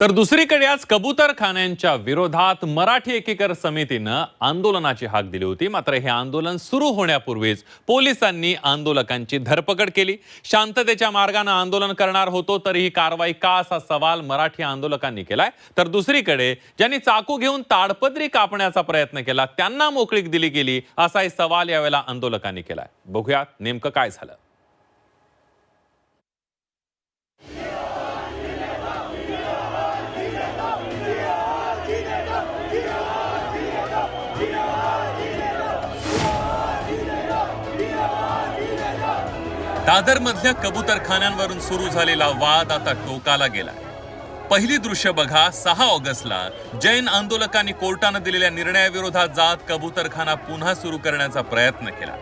तर दुसरीकडे आज कबूतरखान्यांच्या विरोधात मराठी एकीकर समितीनं आंदोलनाची हाक दिली होती. मात्र हे आंदोलन सुरू होण्यापूर्वीच पोलिसांनी आंदोलकांची धरपकड केली. शांततेच्या मार्गानं आंदोलन करणार होतो तरी ही कारवाई का असा सवाल मराठी आंदोलकांनी केलाय. तर दुसरीकडे ज्यांनी चाकू घेऊन ताडपत्री कापण्याचा प्रयत्न केला त्यांना मोकळीक दिली गेली असाही सवाल यावेळेला आंदोलकांनी केलाय. बघूयात नेमकं काय झालं. दादरमधल्या कबूतरखान्यांवरून सुरू झालेला वाद आता टोकाला गेला पहिली दृश्य बघा सहा ऑगस्टला. जैन आंदोलकांनी कोर्टानं दिलेल्या निर्णयाविरोधात जात कबूतरखाना पुन्हा सुरू करण्याचा प्रयत्न केला.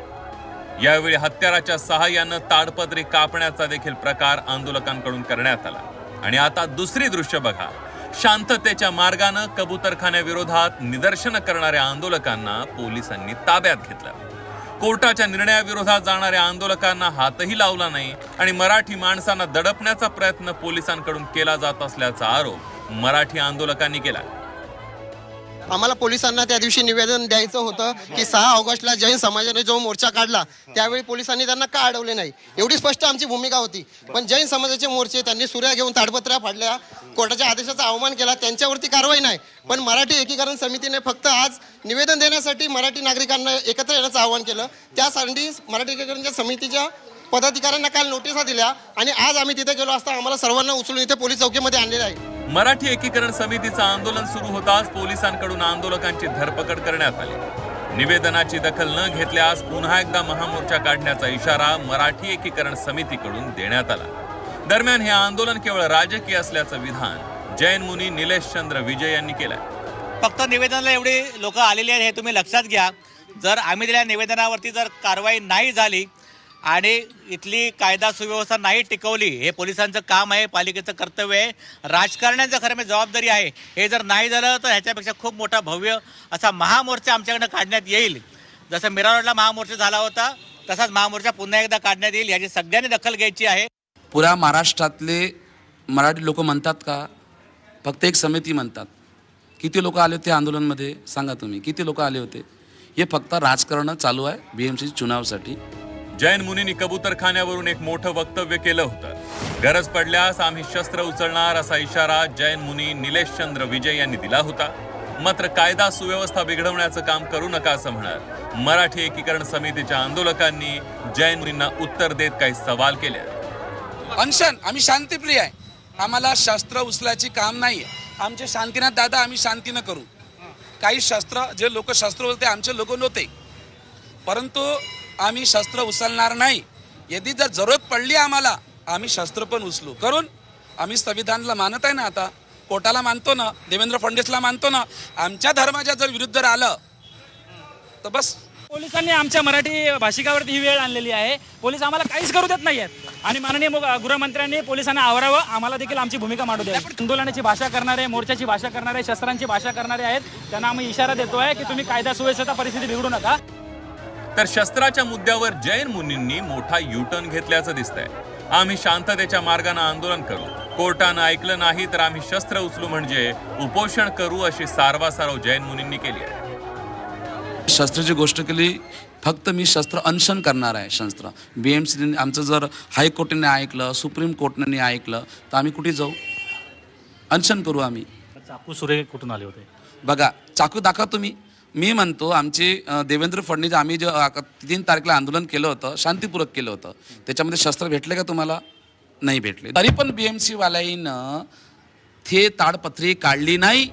यावेळी हत्याराच्या सहाय्यानं ताडपदरी कापण्याचा देखील प्रकार आंदोलकांकडून करण्यात आला. आणि आता दुसरी दृश्य बघा. शांततेच्या मार्गानं कबूतरखान्याविरोधात निदर्शनं करणाऱ्या आंदोलकांना पोलिसांनी ताब्यात घेतलं. कोर्टाच्या निर्णयाविरोधात जाणाऱ्या आंदोलकांना हातही लावला नाही आणि मराठी माणसांना दडपण्याचा प्रयत्न पोलिसांकडून केला जात असल्याचा आरोप मराठी आंदोलकांनी केला. आम्हाला पोलिसांना त्या दिवशी निवेदन द्यायचं होतं की सहा ऑगस्टला जैन समाजाने जो मोर्चा काढला त्यावेळी पोलिसांनी त्यांना का अडवले नाही? एवढी स्पष्ट आमची भूमिका होती. पण जैन समाजाचे मोर्चे त्यांनी सूर्या घेऊन ताडपत्र्या फाडल्या कोर्टाच्या आदेशाचा अवमान केला त्यांच्यावरती कारवाई नाही. पण मराठी एकीकरण समितीने फक्त आज निवेदन देण्यासाठी मराठी नागरिकांना एकत्र येण्याचं आवाहन केलं. त्यासाठी मराठी एकीकरणच्या समितीच्या पदाधिकाऱ्यांना काल नोटिसा दिल्या आणि आज आम्ही तिथे गेलो असता आम्हाला सर्वांना उचलून इथे पोलीस चौकीमध्ये आणलेलं आहे. मराठी एकीकरण समितीचं आंदोलन सुरू होताच पोलिसांकडून आंदोलकांची धरपकड करण्यात आली. निवेदनाची दखल न घेतल्यास पुन्हा एकदा महामोर्चा काढण्याचा इशारा मराठी एकीकरण समितीकडून देण्यात आला. दरम्यान हे आंदोलन केवळ राजकीय असल्याचं विधान जैन मुनी निलेश चंद्र विजय यांनी केलंय. फक्त निवेदनाला एवढे लोक आलेले आहेत हे तुम्ही लक्षात घ्या. जर आम्ही दिलेल्या निवेदनावरती जर कारवाई नाही झाली आणि इथली कायदा सुव्यवस्था नाही टिकवली हे पोलिसांचं काम आहे पालिकेचं कर्तव्य आहे. राजकारण्यांचं खरं म्हणजे जबाबदारी आहे. हे जर नाही झालं तर ह्याच्यापेक्षा खूप मोठा भव्य असा महामोर्चा आमच्याकडनं काढण्यात येईल. जसं मिरारोडला महामोर्चा झाला होता तसाच महामोर्चा पुन्हा एकदा काढण्यात येईल याची सगळ्यांनी दखल घ्यायची आहे. पुरा महाराष्ट्रातले मराठी लोक म्हणतात का? फक्त एक समिती म्हणतात. किती लोक आले होते आंदोलनमध्ये? सांगा तुम्ही किती लोक आले होते? हे फक्त राजकारण चालू आहे बी एम सी चुनावसाठी. जैन मुनींनी कबूतरखान्यावरून एक मोठं वक्तव्य केलं होतं. गरज पडल्यास आम्ही शस्त्र उचलणार असा इशारा जैन मुनी निलेश चंद्र विजय यांनी दिला होता. मात्र कायदा सुव्यवस्था बिघडवण्याचं काम करू नका असं म्हणत मराठी एकीकरण समितीच्या आंदोलकांनी जैन मुनींना उत्तर देत काही सवाल केले. अनशन आम्ही शांतीप्रिय आहे. आम्हाला शस्त्र उचलायची काम नाही आहे आमचे शांतीनाथ दादा आम्ही शांतीनं करू. काही शस्त्र जे लोक शस्त्र होते आमचे लोक नव्हते. परंतु आम्ही शस्त्र उचलणार नाही. यदि जर जरूरत पडली आम्हाला आम्ही शस्त्र पण उचलू. करून आम्ही संविधानाला मानत आहे ना आता. कोर्टाला मानतो ना देवेंद्र फडणवीसला मानतो ना आमच्या धर्माच्या जर विरुद्ध आलं तर बस. पोलिसांनी आमच्या मराठी भाषिकावरती ही वेळ आणलेली आहे. पोलीस आम्हाला काहीच करू देत नाही आहेत आणि माननीय मग गृहमंत्र्यांनी पोलिसांना आवरावं. आम्हाला देखील आमची भूमिका मांडू द्या. आंदोलनाची भाषा करणारे मोर्चाची भाषा करणारे शस्त्रांची भाषा करणारे आहेत. त्यांना आम्ही इशारा देतोय की तुम्ही कायदा सुव्यवस्थेचा परिस्थिती बिघडू नका. तर शस्त्राच्या मुद्द्यावर जैन मुनींनी मोठा युटर्न घेतल्याचं दिसतंय. आम्ही शांततेच्या मार्गानं आंदोलन करू. कोर्टानं ऐकलं नाही तर आम्ही शस्त्र उचलू म्हणजे उपोषण करू अशी सारवासारव जैन मुनींनी केली आहे. शस्त्राची गोष्ट केली फक्त मी शस्त्र अनशन करणार आहे शस्त्र. बी एम सीने आमचं जर हायकोर्टाने ऐकलं सुप्रीम कोर्टाने ऐकलं तर आम्ही कुठे जाऊ? अनशन करू आम्ही. चाकू सुरे कुठून आले होते? बघा चाकू दाखवा तुम्ही. मी म्हणतो आमचे देवेंद्र फडणवीस आम्ही जे तीन तारखेला आंदोलन केलं होतं शांतीपूर्वक केलं होतं. त्याच्यामध्ये शस्त्र भेटले का तुम्हाला? नाही भेटले. तरी पण बी एम सीवाल्यानं ते ताडपत्री काढली नाही.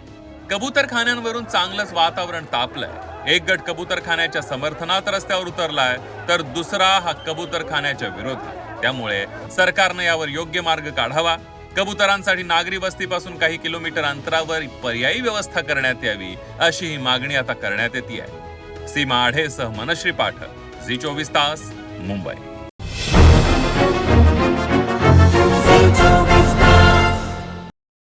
कबूतरखान्यांवरून चांगलंच वातावरण तापलंय. एक गट कबूतरखान्याच्या समर्थनात रस्त्यावर उतरलाय तर दुसरा हा कबूतरखान्याच्या विरोधात. त्यामुळे सरकारनं यावर योग्य मार्ग काढावा. कबुतरांसाठी नागरी वस्तीपासून काही किलोमीटर अंतरावर पर्यायी व्यवस्था करण्यात यावी अशी ही मागणी आता करण्यात येते आहे सीमा आढेसह मनश्री पाठक झी चोवीस तास मुंबई.